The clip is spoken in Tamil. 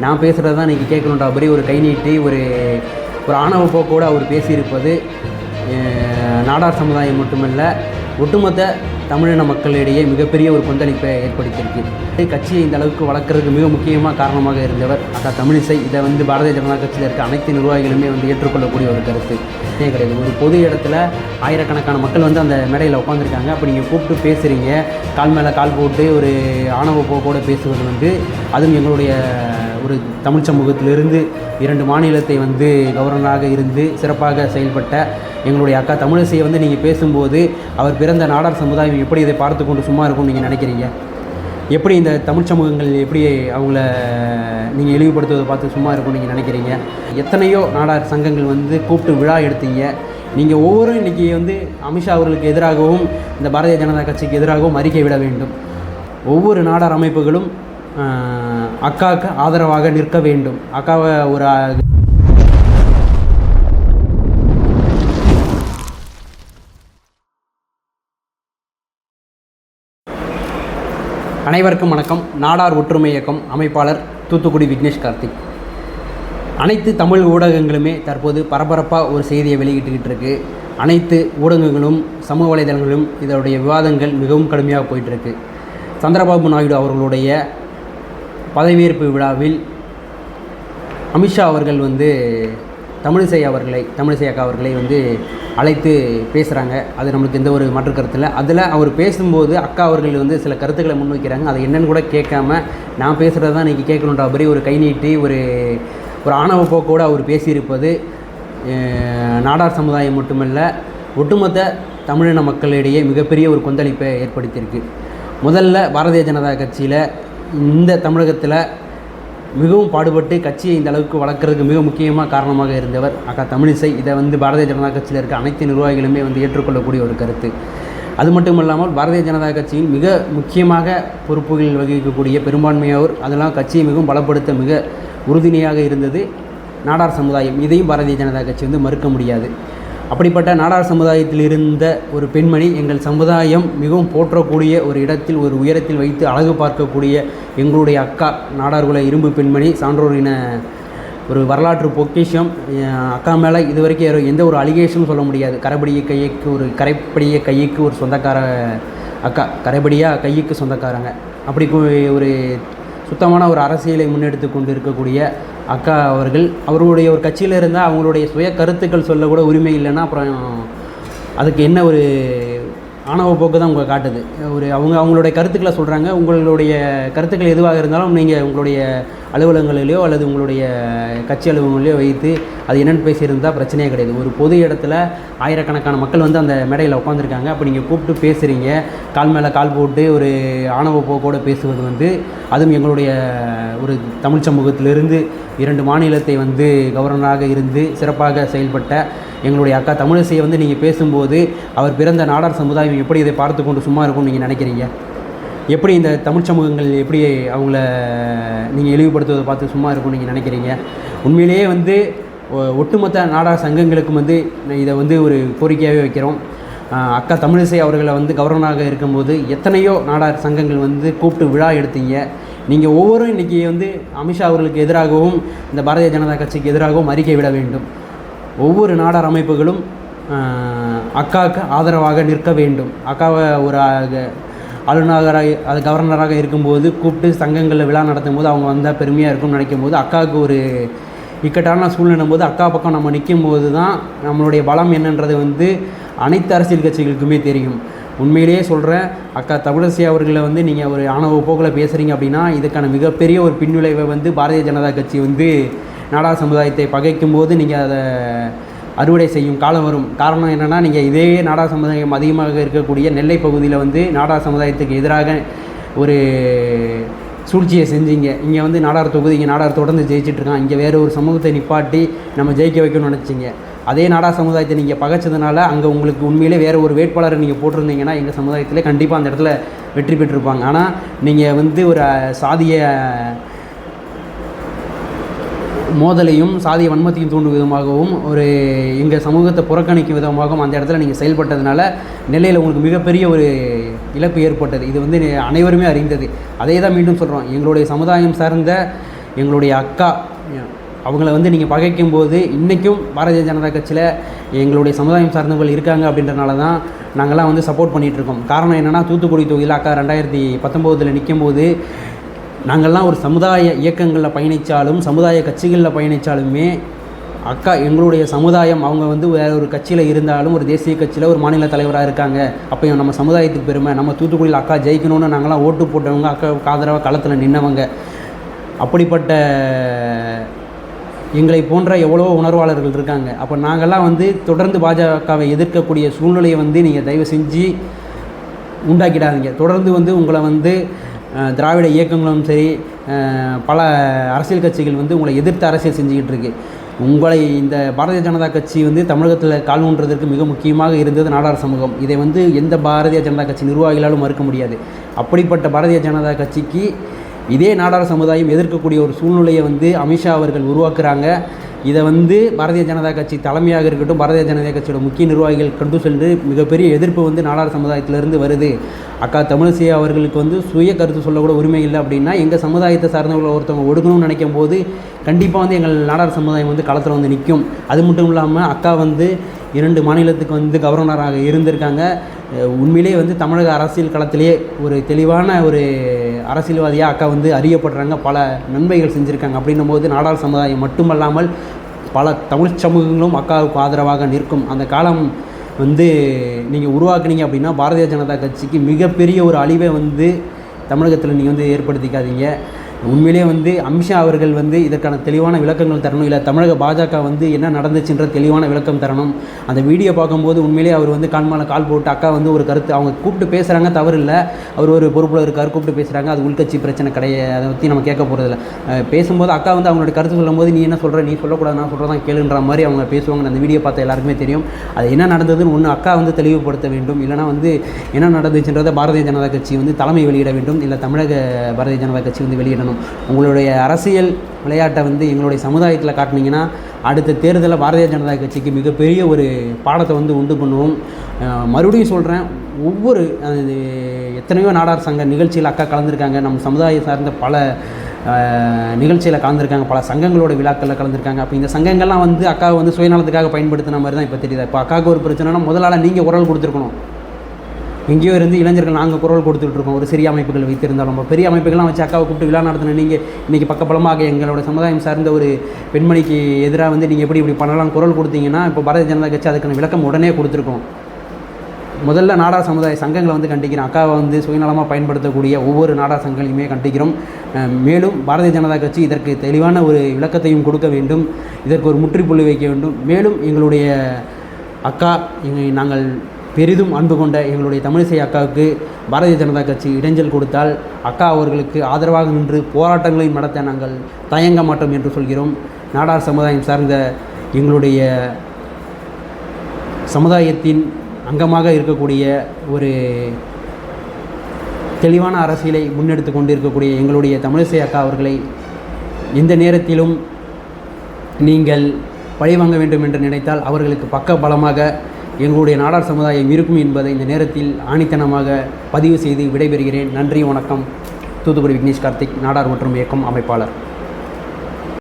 நான் பேசுகிறது தான் இன்றைக்கி கேட்கணுன்ற மாதிரி ஒரு கை நீட்டி ஒரு ஒரு ஆணவ போக்கோடு அவர் பேசியிருப்பது நாடார் சமுதாயம் மட்டுமல்ல ஒட்டுமொத்த தமிழின மக்களிடையே மிகப்பெரிய ஒரு கொந்தளிப்பை ஏற்படுத்தியிருக்கு கட்சியை இந்த அளவுக்கு வளர்க்குறதுக்கு மிக முக்கியமாக காரணமாக இருந்தவர் அக்கா தமிழிசை. இதை வந்து பாரதிய ஜனதா கட்சியில் இருக்க அனைத்து நிர்வாகிகளுமே வந்து ஏற்றுக்கொள்ளக்கூடிய ஒரு கருத்து. கிடையாது. ஒரு பொது இடத்துல ஆயிரக்கணக்கான மக்கள் வந்து அந்த மேடையில் உட்காந்துருக்காங்க அப்போ நீங்கள் கூப்பிட்டு பேசுகிறீங்க கால் மேலே கால் போட்டு ஒரு ஆணவ போக்கோடு பேசுவது வந்து அதுவும் எங்களுடைய ஒரு தமிழ் சமூகத்திலிருந்து இரண்டு மாநிலத்தை வந்து கவர்னராக இருந்து சிறப்பாக செயல்பட்ட எங்களுடைய அக்கா தமிழிசையை வந்து நீங்கள் பேசும்போது அவர் பிறந்த நாடார் சமுதாயம் எப்படி இதை பார்த்து கொண்டு சும்மா இருக்கும்னு நீங்கள் நினைக்கிறீங்க? எப்படி இந்த தமிழ் சமூகங்கள் எப்படி அவங்கள நீங்கள் இழிவுபடுத்துவதை பார்த்து சும்மா இருக்கும்னு நீங்கள் நினைக்கிறீங்க? எத்தனையோ நாடார் சங்கங்கள் வந்து கூப்பிட்டு விழா எடுத்தீங்க. நீங்கள் ஒவ்வொரு இன்றைக்கி வந்து அமித்ஷா அவர்களுக்கு எதிராகவும் இந்த பாரதிய ஜனதா கட்சிக்கு எதிராகவும் அறிக்கை விட வேண்டும். ஒவ்வொரு நாடார் அமைப்புகளும் அக்காவுக்கு ஆதரவாக நிற்க வேண்டும். அக்காவை ஒரு அனைவருக்கும் வணக்கம். நாடார் ஒற்றுமை இயக்கம் அமைப்பாளர் தூத்துக்குடி விக்னேஷ் கார்த்திக். அனைத்து தமிழ் ஊடகங்களுமே தற்போது பரபரப்பாக ஒரு செய்தியை வெளியிட்டுக்கிட்டு இருக்கு. அனைத்து ஊடகங்களும் சமூக வலைதளங்களும் இதனுடைய விவாதங்கள் மிகவும் கடுமையாக போயிட்டுருக்கு சந்திரபாபு நாயுடு அவர்களுடைய பதவியேற்பு விழாவில் அமித்ஷா அவர்கள் வந்து தமிழிசை அவர்களை தமிழிசை அக்கா அவர்களை வந்து அழைத்து பேசுகிறாங்க அது நம்மளுக்கு எந்த ஒரு மாற்று கருத்தில் அதில் அவர் பேசும்போது அக்கா அவர்கள் வந்து சில கருத்துக்களை முன்வைக்கிறாங்க அதை என்னன்னு கூட கேட்காம நான் பேசுகிறது தான் இன்றைக்கி கேட்கணுன்ற மாதிரி ஒரு கை நீட்டி ஒரு ஒரு ஆணவ போக்கோடு அவர் பேசியிருப்பது நாடார் சமுதாயம் மட்டுமல்ல ஒட்டுமொத்த தமிழின மக்களிடையே மிகப்பெரிய ஒரு கொந்தளிப்பை ஏற்படுத்தியிருக்கு. முதல்ல பாரதிய ஜனதா கட்சியில் இந்த தமிழகத்தில் மிகவும் பாடுபட்டு கட்சியை இந்த அளவுக்கு வளர்க்குறதுக்கு மிக முக்கியமாக காரணமாக இருந்தவர் அக்கா தமிழிசை. இதை வந்து பாரதிய ஜனதா கட்சியில் இருக்க அனைத்து நிர்வாகிகளுமே வந்து ஏற்றுக்கொள்ளக்கூடிய ஒரு கருத்து. அது மட்டும் இல்லாமல் பாரதிய ஜனதா கட்சியின் மிக முக்கியமாக பொறுப்புகளில் வகிக்கக்கூடிய பெரும்பான்மையோர் அதெல்லாம் கட்சியை மிகவும் பலப்படுத்த மிக உறுதுணையாக இருந்தது நாடார் சமுதாயம். இதையும் பாரதிய ஜனதா கட்சி வந்து மறுக்க முடியாது. அப்படிப்பட்ட நாடார் சமுதாயத்தில் இருந்த ஒரு பெண்மணி எங்கள் சமுதாயம் மிகவும் போற்றக்கூடிய ஒரு இடத்தில் ஒரு உயரத்தில் வைத்து அழகு பார்க்கக்கூடிய எங்களுடைய அக்கா நாடார்குல இரும்பு பெண்மணி சான்றோரின ஒரு வரலாற்று பொக்கிஷம். அக்கா மேலே இது வரைக்கும் எந்த ஒரு அலிகேஷனும் சொல்ல முடியாது. கரைபடிய கையைக்கு ஒரு கரைப்படிய கைக்கு ஒரு சொந்தக்கார அக்கா. கரைபடியாக கைக்கு சொந்தக்காரங்க. அப்படி ஒரு சுத்தமான ஒரு அரசியலை முன்னெடுத்து கொண்டு இருக்கக்கூடிய அக்கா அவர்கள். அவர்களுடைய ஒரு கட்சியில் இருந்தால் அவங்களுடைய சுய கருத்துக்கள் சொல்லக்கூட உரிமை இல்லைன்னா அப்புறம் அதுக்கு என்ன ஒரு ஆணவ போக்கு தான் உங்களை காட்டுது. ஒரு அவங்க அவங்களுடைய கருத்துக்களை சொல்கிறாங்க உங்களுடைய கருத்துக்கள் எதுவாக இருந்தாலும் நீங்கள் உங்களுடைய அலுவலகங்களிலேயோ அல்லது உங்களுடைய கட்சி அலுவலகங்களிலேயோ வைத்து அது என்னென்னு பேசியிருந்தால் பிரச்சனையே கிடையாது. ஒரு பொது இடத்துல ஆயிரக்கணக்கான மக்கள் வந்து அந்த மேடையில் உட்காந்துருக்காங்க அப்போ நீங்கள் கூப்பிட்டு பேசுகிறீங்க கால் மேலே கால் போட்டு ஒரு ஆணவ போக்கோடு பேசுவது வந்து அதுவும் எங்களுடைய ஒரு தமிழ் சமூகத்திலிருந்து இரண்டு மாநிலத்தை வந்து கவர்னராக இருந்து சிறப்பாக செயல்பட்ட எங்களுடைய அக்கா தமிழிசையை வந்து நீங்கள் பேசும்போது அவர் பிறந்த நாடார் சமுதாயம் எப்படி இதை பார்த்து கொண்டு சும்மா இருக்கும்னு நீங்கள் நினைக்கிறீங்க? எப்படி இந்த தமிழ் சமூகங்கள் எப்படி அவங்கள நீங்கள் இழிவுபடுத்துவதை பார்த்து சும்மா இருக்கும்னு நீங்கள் நினைக்கிறீங்க? உண்மையிலேயே வந்து ஒ- ஒட்டுமொத்த நாடார் சங்கங்களுக்கும் வந்து இதை வந்து ஒரு கோரிக்கையாகவே வைக்கிறோம். அக்கா தமிழிசை அவர்களை வந்து கவர்னராக இருக்கும்போது எத்தனையோ நாடார் சங்கங்கள் வந்து கூப்பிட்டு விழா எடுத்தீங்க. நீங்கள் ஒவ்வொரு இன்றைக்கி வந்து அமித்ஷா அவர்களுக்கு எதிராகவும் இந்த பாரதிய ஜனதா கட்சிக்கு எதிராகவும் அறிக்கை விட வேண்டும். ஒவ்வொரு நாடார் அமைப்புகளும் அக்காவுக்கு ஆதரவாக நிற்க வேண்டும். அக்காவை ஒரு ஆளுநராக அது கவர்னராக இருக்கும்போது கூப்பிட்டு சங்கங்களில் விழா நடத்தும் போது அவங்க வந்தால் பெருமையாக இருக்கும்னு நினைக்கும் போது அக்காவுக்கு ஒரு இக்கட்டான சூழ்நிலும் போது அக்கா பக்கம் நம்ம நிற்கும் போது தான் நம்மளுடைய பலம் என்னன்றது வந்து அனைத்து அரசியல் கட்சிகளுக்குமே தெரியும். உண்மையிலேயே சொல்கிறேன் அக்கா தமிழிசை அவர்களை வந்து நீங்கள் ஒரு ஆணவ போக்கில் பேசுகிறீங்க அப்படின்னா இதுக்கான மிகப்பெரிய ஒரு பின்விளைவை வந்து பாரதிய ஜனதா கட்சி வந்து நாடார் சமுதாயத்தை பகைக்கும் போது நீங்கள் அதை அறுவடை செய்யும் காலம் வரும். காரணம் என்னென்னா நீங்கள் இதே நாடார் சமுதாயம் அதிகமாக இருக்கக்கூடிய நெல்லை பகுதியில் வந்து நாடார் சமுதாயத்துக்கு எதிராக ஒரு சூழ்ச்சியை செஞ்சீங்க. இங்கே வந்து நாடார் தொகுதி இங்கே நாடார் தொடர்ந்து ஜெயிச்சிட்ருக்கான் இங்கே வேறு ஒரு சமூகத்தை நிப்பாட்டி நம்ம ஜெயிக்க வைக்கணும்னு நினச்சிங்க. அதே நாடா சமுதாயத்தை நீங்கள் பகைச்சதுனால அங்கே உங்களுக்கு உண்மையிலே வேறு ஒரு வேட்பாளரை நீங்கள் போட்டிருந்தீங்கன்னா எங்கள் சமுதாயத்தில் கண்டிப்பாக அந்த இடத்துல வெற்றி பெற்றிருப்பாங்க. ஆனால் நீங்கள் வந்து ஒரு சாதியை சாதிய மோதலையும் சாதிய வன்மத்தையும் தூண்டும் விதமாகவும் ஒரு எங்கள் சமூகத்தை புறக்கணிக்கும் விதமாகவும் அந்த இடத்துல நீங்கள் செயல்பட்டதுனால நெல்லையில் உங்களுக்கு மிகப்பெரிய ஒரு இழப்பு ஏற்பட்டது. இது வந்து அனைவருமே அறிந்தது. அதே தான் மீண்டும் சொல்கிறோம் எங்களுடைய சமுதாயம் சார்ந்த எங்களுடைய அக்கா அவங்கள வந்து நீங்கள் பகைக்கும் போது இன்றைக்கும் பாரதிய ஜனதா கட்சியில் எங்களுடைய சமுதாயம் சார்ந்தவர்கள் இருக்காங்க அப்படின்றனால தான் நாங்கள்லாம் வந்து சப்போர்ட் பண்ணிகிட்ருக்கோம் காரணம் என்னென்னா தூத்துக்குடி தொகுதியில் அக்கா ரெண்டாயிரத்தி பத்தொம்போதில் நிற்கும் போது நாங்கள்லாம் ஒரு சமுதாய இயக்கங்களில் பயணித்தாலும் சமுதாய கட்சிகளில் பயணித்தாலுமே அக்கா எங்களுடைய சமுதாயம் அவங்க வந்து வேற ஒரு கட்சியில் இருந்தாலும் ஒரு தேசிய கட்சியில் ஒரு மாநில தலைவராக இருக்காங்க. அப்போ நம்ம சமுதாயத்துக்கு பெருமை. நம்ம தூத்துக்குடியில் அக்கா ஜெயிக்கணும்னு நாங்களாம் ஓட்டு போட்டவங்க அக்காவுக்கு ஆதரவாக களத்தில் நின்னவங்க. அப்படிப்பட்ட எங்களை போன்ற எவ்வளவோ உணர்வாளர்கள் இருக்காங்க. அப்போ நாங்கள்லாம் வந்து தொடர்ந்து பாஜகவை எதிர்க்கக்கூடிய சூழ்நிலையை வந்து நீங்கள் தயவு செஞ்சு உண்டாக்கிடாதீங்க. தொடர்ந்து வந்து உங்களை வந்து திராவிட இயக்கங்களும் சரி பல அரசியல் கட்சிகள் வந்து உங்களை எதிர்த்து அரசியல் செஞ்சுக்கிட்டு இருக்கு. உங்களை இந்த பாரதிய ஜனதா கட்சி வந்து தமிழகத்தில் கால் ஊன்றதற்கு மிக முக்கியமாக இருந்தது நாடார் சமூகம். இதை வந்து எந்த பாரதிய ஜனதா கட்சி நிர்வாகிகளாலும் மறுக்க முடியாது. அப்படிப்பட்ட பாரதிய ஜனதா கட்சிக்கு இதே நாடார் சமுதாயம் எதிர்க்கக்கூடிய ஒரு சூழ்நிலையை வந்து அமித்ஷா அவர்கள் உருவாக்குறாங்க. இதை வந்து பாரதிய ஜனதா கட்சி தலைமையாக இருக்கட்டும் பாரதிய ஜனதா கட்சியோட முக்கிய நிர்வாகிகள் கொண்டு சென்று மிகப்பெரிய எதிர்ப்பு வந்து நாடார் சமுதாயத்திலிருந்து வருது. அக்கா தமிழிசை அவர்களுக்கு வந்து சுய கருத்து சொல்லக்கூட உரிமை இல்லை அப்படின்னா எங்கள் சமுதாயத்தை சார்ந்தவங்களை ஒருத்தவங்க ஒடுக்கணும்னு நினைக்கும் போது கண்டிப்பாக வந்து எங்கள் நாடார் சமுதாயம் வந்து களத்தில் வந்து நிற்கும் அது மட்டும் இல்லாமல் அக்கா வந்து இரண்டு மாநிலத்துக்கு வந்து கவர்னராக இருந்திருக்காங்க. உண்மையிலேயே வந்து தமிழக அரசியல் களத்திலேயே ஒரு தெளிவான ஒரு அரசியல்வாதியாக அக்கா வந்து அறியப்படுறாங்க பல நன்மைகள் செஞ்சுருக்காங்க. அப்படின்னும் போது நாடார் சமுதாயம் மட்டுமல்லாமல் பல தமிழ் சமூகங்களும் அக்காவுக்கு ஆதரவாக நிற்கும். அந்த காலம் வந்து நீங்கள் உருவாக்குனீங்க அப்படின்னா பாரதிய ஜனதா கட்சிக்கு மிகப்பெரிய ஒரு அழிவை வந்து தமிழகத்தில் நீங்கள் வந்து ஏற்படுத்திக்காதீங்க. உண்மையிலே வந்து அமித்ஷா அவர்கள் வந்து இதற்கான தெளிவான விளக்கங்கள் தரணும். இல்லை தமிழக பாஜக வந்து என்ன நடந்துச்சுன்ற தெளிவான விளக்கம் தரணும். அந்த வீடியோ பார்க்கும்போது உண்மையிலே அவர் வந்து கால் கால் போட்டு அக்கா வந்து ஒரு கருத்து அவங்க கூப்பிட்டு பேசுகிறாங்க தவறு இல்லை. அவர் ஒரு பொறுப்பில் இருக்கார் கூப்பிட்டு பேசுகிறாங்க அது உள்கட்சி பிரச்சனை கிடையாது. அதை பற்றி நம்ம கேட்க போகிறதில்ல பேசும்போது அக்கா வந்து அவங்களோட கருத்து சொல்லும்போது நீ என்ன சொல்கிற நீ சொல்லக்கூடாது நான் சொல்கிறதான் கேளுன்ற மாதிரி அவங்க பேசுவாங்க அந்த வீடியோ பார்த்த எல்லாருக்குமே தெரியும். அது என்ன நடந்ததுன்னு ஒன்று அக்கா வந்து தெளிவுபடுத்த வேண்டும். இல்லைனா வந்து என்ன நடந்துச்சுன்றதை பாரதிய ஜனதா கட்சி வந்து தலைமை வெளியிட வேண்டும். இல்லை தமிழக பாரதிய ஜனதா கட்சி வந்து வெளியிடணும். உங்களுடைய அரசியல் விளையாட்டை வந்து எங்களுடைய சமுதாயத்தில் காட்டினீங்கன்னா அடுத்த தேர்தலில் பாரதிய ஜனதா கட்சிக்கு மிகப்பெரிய ஒரு பாடத்தை வந்து உண்டு பண்ணுவோம் மறுபடியும் சொல்கிறேன் ஒவ்வொரு எத்தனையோ நாடார் சங்க நிகழ்ச்சியில் அக்கா கலந்துருக்காங்க. நம்ம சமுதாயம் சார்ந்த பல நிகழ்ச்சியில் கலந்துருக்காங்க. பல சங்கங்களோட விழாக்களில் கலந்துருக்காங்க. அப்போ இந்த சங்கங்கள்லாம் வந்து அக்காவை வந்து சுயநலத்துக்காக பயன்படுத்தின மாதிரி தான் இப்போ தெரியுது. இப்போ அக்காவுக்கு ஒரு பிரச்சனைனா முதலாள நீங்கள் குரல் கொடுத்துருக்கணும். எங்கேயோ இருந்து இளைஞர்கள் நாங்கள் குரல் கொடுத்துட்டு இருக்கோம். ஒரு சிறிய அமைப்புகள் வைத்திருந்தாலும் நம்ம பெரிய அமைப்புகள்லாம் வச்சு அக்காவை கூப்பிட்டு விழா நடத்தின நீங்கள் இன்றைக்கி பக்கபலமாக எங்களோட சமுதாயம் சார்ந்த ஒரு பெண்மணிக்கு எதிராக வந்து நீங்கள் எப்படி இப்படி பண்ணலாம் குரல் கொடுத்தீங்கன்னா இப்போ பாரதிய ஜனதா கட்சி அதுக்கான விளக்கம் உடனே கொடுத்துருக்கோம். முதல்ல நாடா சமுதாய சங்கங்களை வந்து கண்டிக்கிறோம். அக்காவை வந்து சுயநலமாக பயன்படுத்தக்கூடிய ஒவ்வொரு நாடா சங்கங்களையுமே கண்டிக்கிறோம். மேலும் பாரதிய ஜனதா கட்சி இதற்கு தெளிவான ஒரு விளக்கத்தையும் கொடுக்க வேண்டும். இதற்கு ஒரு முற்றுப்புள்ளி வைக்க வேண்டும். மேலும் எங்களுடைய அக்கா எங்கள் நாங்கள் பெரிதும் அன்பு கொண்ட எங்களுடைய தமிழிசை அக்காவுக்கு பாரதிய ஜனதா கட்சி இடைஞ்சல் கொடுத்தால் அக்கா அவர்களுக்கு ஆதரவாக நின்று போராட்டங்களையும் நடத்த நாங்கள் தயங்க மாட்டோம் என்று சொல்கிறோம். நாடார் சமுதாயம் சார்ந்த எங்களுடைய சமுதாயத்தின் அங்கமாக இருக்கக்கூடிய ஒரு தெளிவான அரசியலை முன்னெடுத்து கொண்டிருக்கக்கூடிய எங்களுடைய தமிழிசை அக்கா அவர்களை எந்த நேரத்திலும் நீங்கள் பழிவாங்க வேண்டும் என்று நினைத்தால் அவர்களுக்கு பக்க பலமாக எங்களுடைய நாடார் சமுதாயம் இருக்கும் என்பதை இந்த நேரத்தில் ஆணித்தனமாக பதிவு செய்து விடைபெறுகிறேன். நன்றி வணக்கம். தூத்துக்குடி விக்னேஷ் கார்த்திக் நாடார் மற்றும் இயக்கம் அமைப்பாளர்.